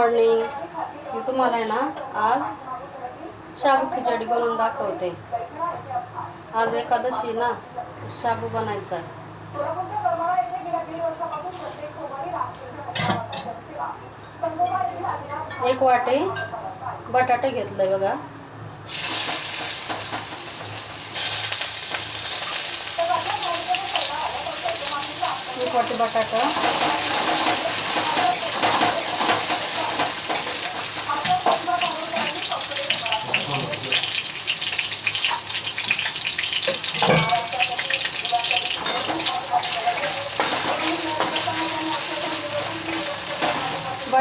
Morning मी तुम्हाला आहे ना आज शाबू खिचडी बनवून दाखवते. आज एकादशी ना शाबू बनायचा एक वाटी बटाटे घेतलंय बघा. एक वाटी बटाटा.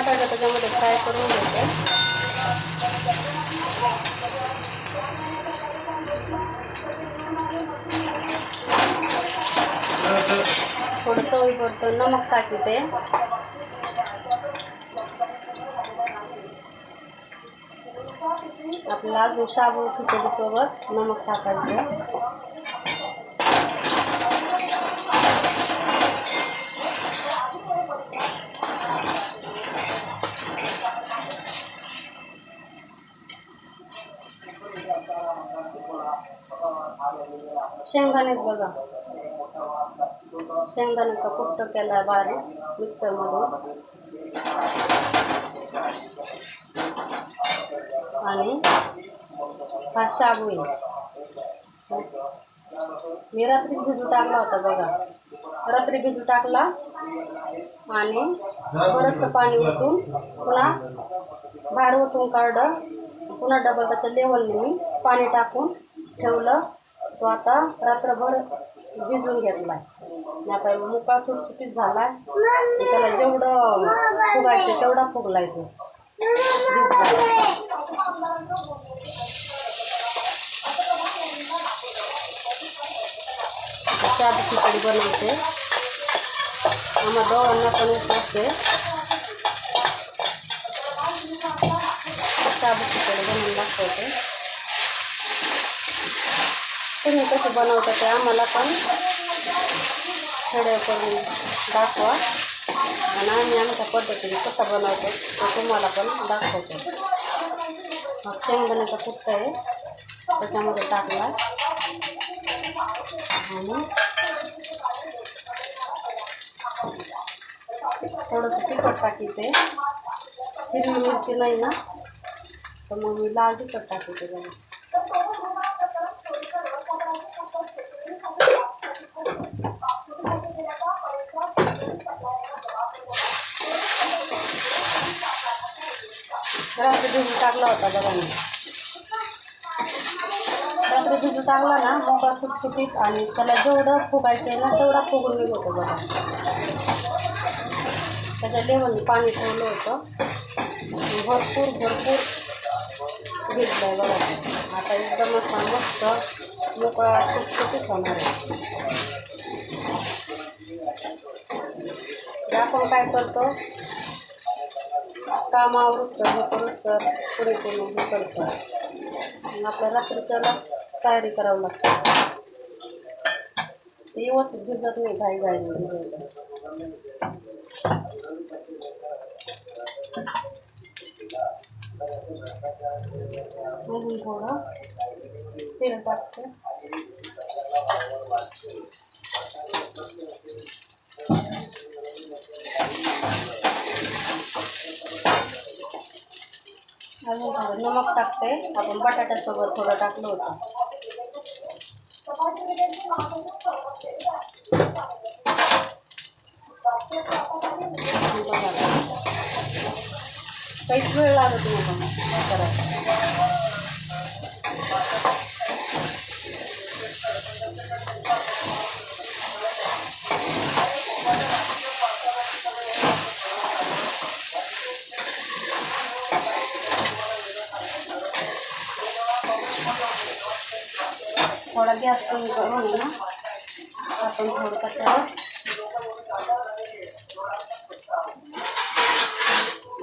बटाटा त्याच्यामध्ये फ्राय करून घ्यायचं थोडं चवीपुरतं नमक टाकते आपल्याला अजून शाबू खिचडीसोबत नमक टाकायचं शेंगदाणेच बघा. शेंगदाण्याचा कुट्ट केला बारीक मिक्सरमधून. आणि हा शाबू आहे मी रात्री भिजू टाकला होता बघा. रात्री भिजू टाकला आणि बरंचसं पाणी उठून पुन्हा बाहेर उठून काढलं. पुन्हा डबल त्याच्या लेवलने मी पाणी टाकून ठेवलं. तो आता रात्रभर भिजून घेतला आहे आता मुका सुटसुटीत झाला त्याला जेवढं फुगायचं तेवढा फुगलाय तो. भिजला खिचडी बनवते. आम्हा दोघांना पण असते शाबू खिचडी बनवून दाखवते. तुम्ही कसं बनवता ते आम्हाला पण व्हिडिओ करून दाखवा. आणि आम्ही आमच्या पद्धतीने कसं बनवतो ते तुम्हाला पण दाखवतो. मग शेंगदाण्याचा कुत्ता आहे त्याच्यामध्ये टाकला. आणि थोडंसं तिखट टाकीते हिरवी मिरची नाही ना तर मग मी लाल तिखट टाकीते बघा रात्री भिजू टाकला होता बघा मी. रात्री भिजू टाकला ना मोकळा सुटसुटीत आणि त्याला जेवढं फुगायचं आहे ना तेवढा फुगून निघतो बघा. त्याच्या लेवल पाणी ठेवलं होतं. भरपूर भरपूर घेतलं आहे बघा. आता एकदम मस्त मोकळा सुटसुटीत होणार आहे तर आपण काय करतो काम आवरूच तर हे करूच तर पुढे करून हे करतो आणि आपल्या रात्रीच्याला तयारी करावं लागतं ते व्यवस्थित भिजत नाही घाई घाई भिजवलं अजून थोडं. तेल टाकते. अजून थोडं नमक टाकते आपण बटाट्यासोबत थोडं टाकलं होतं. काहीच वेळ लागत नाही करायला काय करायचं थोडा गॅस कमी करून ना. आपण थोडं त्याच्यावर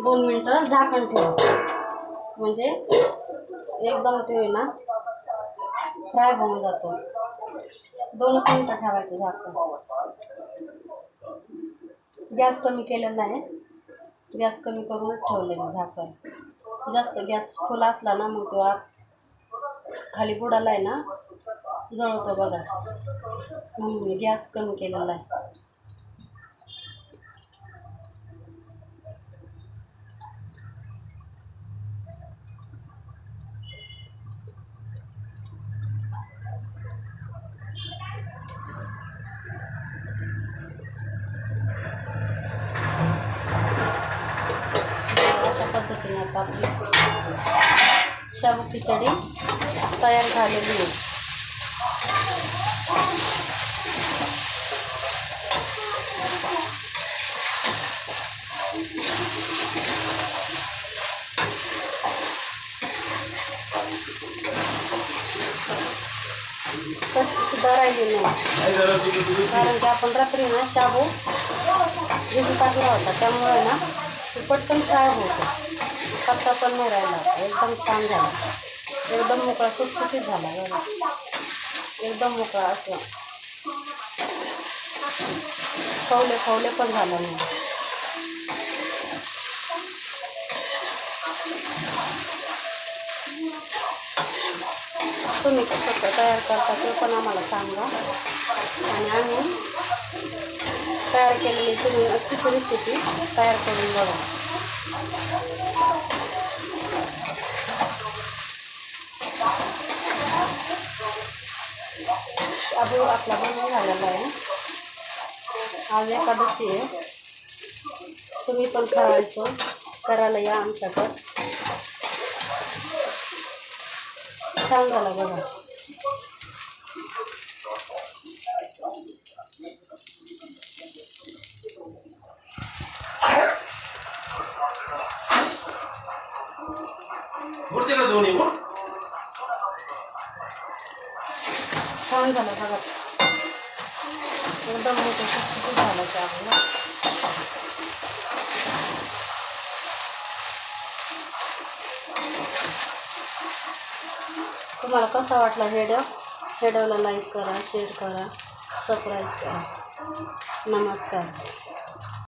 दोन मिनटं झाकण ठेवू. म्हणजे एकदम ते ना फ्राय होऊन जातो. दोनच मिनटं ठेवायचं झाकण गॅस कमी केलेला आहे. गॅस कमी करूनच ठेवले मी झाकण. जास्त गॅस फुल असला ना मग तो आत खाली बुडाला आहे ना जळतो बघा. म्हणून गॅस कमी केलेला आहे. आणि आता आपली शाबू खिचडी तयार झालेली आहे. सुद्धा राहिली नाही. कारण की आपण रात्री ना शाबू भिजू टाकला होता. त्यामुळे ना पटकन साहेब होतं. कच्चा पण राहिला. एकदम छान एकदम मोकळा, सुटसुटीत एकदम मोकळा असला खवले खवले पण झाला नाही. तुम्ही करता, ते पण आम्हाला सांगा. आणि आम्ही तयार केलेली तुम्ही नक्कीच रेसिपी तयार करून बघा. शाबू आपला बनवून झालेला आहे आज एकादशी आहे. तुम्ही पण खावायचं करायला या आमच्याकडं. छान झाला बघा. मूर्ती का छान झालं बघा एकदम मोठं सुटसुटीत झालं शाबू तुम्हाला कसा वाटला व्हिडिओ व्हिडिओला लाईक करा शेअर करा सबस्क्राईब करा. नमस्कार.